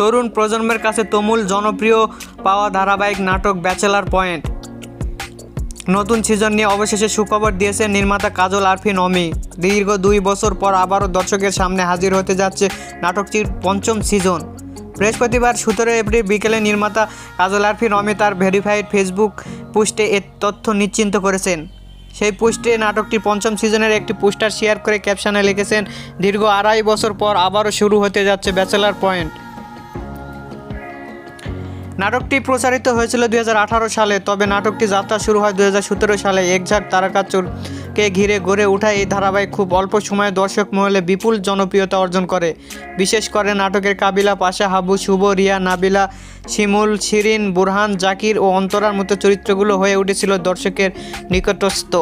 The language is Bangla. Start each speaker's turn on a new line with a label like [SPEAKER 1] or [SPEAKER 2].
[SPEAKER 1] তরুণ প্রজন্মের কাছে তুমুল জনপ্রিয় পাওয়া ধারাবাহিক নাটক ব্যাচেলার পয়েন্ট। নতুন সিজন নিয়ে অবশেষে সুখবর দিয়েছেন নির্মাতা কাজল আরফিন অমি। দীর্ঘ দুই বছর পর আবারও দর্শকের সামনে হাজির হতে যাচ্ছে নাটকটির পঞ্চম সিজন। বৃহস্পতিবার সতেরো এপ্রিল বিকেলে নির্মাতা কাজল আরফিন অমি তার ভেরিফাইড ফেসবুক পোস্টে এ তথ্য নিশ্চিন্ত করেছেন। সেই পোস্টে নাটকটির পঞ্চম সিজনের একটি পোস্টার শেয়ার করে ক্যাপশনে লিখেছেন, দীর্ঘ আড়াই বছর পর আবারও শুরু হতে যাচ্ছে ব্যাচেলার পয়েন্ট। নাটকটি প্রচারিত হয়েছিল দু হাজার আঠারো সালে, তবে নাটকটি যাত্রা শুরু হয় দু হাজার সতেরো সালে। একঝাক তারকাচুরকে ঘিরে গড়ে ওঠা এই ধারাবাহিক খুব অল্প সময়ে দর্শক মহলে বিপুল জনপ্রিয়তা অর্জন করে। বিশেষ করে নাটকের কাবিলা পাশা হাবু, শুভ, রিয়া, নাবিলা, শিমুল, শিরিন, বুরহান, জাকির ও অন্তরার মতো চরিত্রগুলো হয়ে উঠেছিল দর্শকের নিকটস্থ।